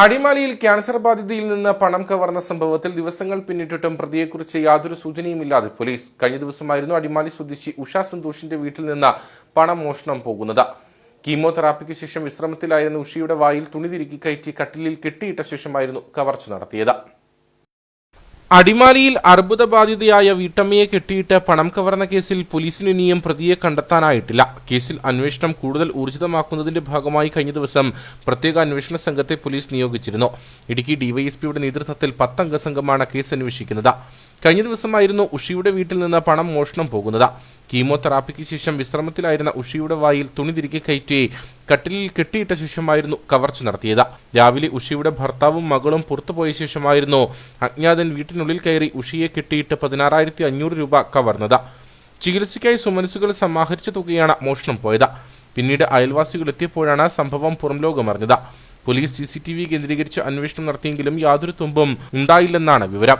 അടിമാലിയിൽ ക്യാൻസർ ബാധിതയിൽ നിന്ന് പണം കവർന്ന സംഭവത്തിൽ ദിവസങ്ങൾ പിന്നിട്ടിട്ടും പ്രതിയെക്കുറിച്ച് യാതൊരു സൂചനയുമില്ലാതെ പോലീസ് കഴിഞ്ഞ ദിവസമായിരുന്നു അടിമാലി സ്വദേശി ഉഷ സന്തോഷിന്റെ വീട്ടിൽ നിന്ന് പണം മോഷണം പോകുന്നത്. കീമോതെറാപ്പിക്ക് ശേഷം വിശ്രമത്തിലായിരുന്ന ഉഷയുടെ വായിൽ തുണി തിരുകി കയറ്റി കട്ടിലിൽ കെട്ടിയിട്ട ശേഷമായിരുന്നു കവർച്ച നടത്തിയത്. അടിമാലിയിൽ അർബുദബാധിതയായ വീട്ടമ്മയെ കെട്ടിയിട്ട് പണം കവർന്ന കേസിൽ പോലീസിന് ഇനിയും പ്രതിയെ കണ്ടെത്താനായിട്ടില്ല. കേസിൽ അന്വേഷണം കൂടുതൽ ഊർജിതമാക്കുന്നതിന്റെ ഭാഗമായി കഴിഞ്ഞ ദിവസം പ്രത്യേക അന്വേഷണ സംഘത്തെ പോലീസ് നിയോഗിച്ചിരുന്നു. ഇടുക്കി ഡിവൈഎസ്പിയുടെ നേതൃത്വത്തിൽ പത്തംഗ സംഘമാണ് കേസ് അന്വേഷിക്കുന്നത്. കഴിഞ്ഞ ദിവസമായിരുന്നു ഉഷിയുടെ വീട്ടിൽ നിന്ന് പണം മോഷണം പോകുന്നത്. കീമോതെറാപ്പിക്ക് ശേഷം വിശ്രമത്തിലായിരുന്ന ഉഷിയുടെ വായിൽ തുണി തിരികെ കയറ്റി കട്ടിലിൽ കെട്ടിയിട്ട ശേഷമായിരുന്നു കവർച്ച നടത്തിയത്. രാവിലെ ഉഷിയുടെ ഭർത്താവും മകളും പുറത്തുപോയ ശേഷമായിരുന്നു അജ്ഞാതൻ വീട്ടിനുള്ളിൽ കയറി ഉഷിയെ കെട്ടിയിട്ട് പതിനാറായിരത്തി അഞ്ഞൂറ് രൂപ കവർന്നത്. ചികിത്സയ്ക്കായി സുമനസുകൾ സമാഹരിച്ച തുകയാണ് മോഷണം പോയത്. പിന്നീട് അയൽവാസികൾ എത്തിയപ്പോഴാണ് സംഭവം പുറംലോകമറിഞ്ഞത് police C C T V കേന്ദ്രീകരിച്ച് അന്വേഷണം നടത്തിയെങ്കിലും യാതൊരു തുമ്പും ഉണ്ടായില്ലെന്നാണ് വിവരം.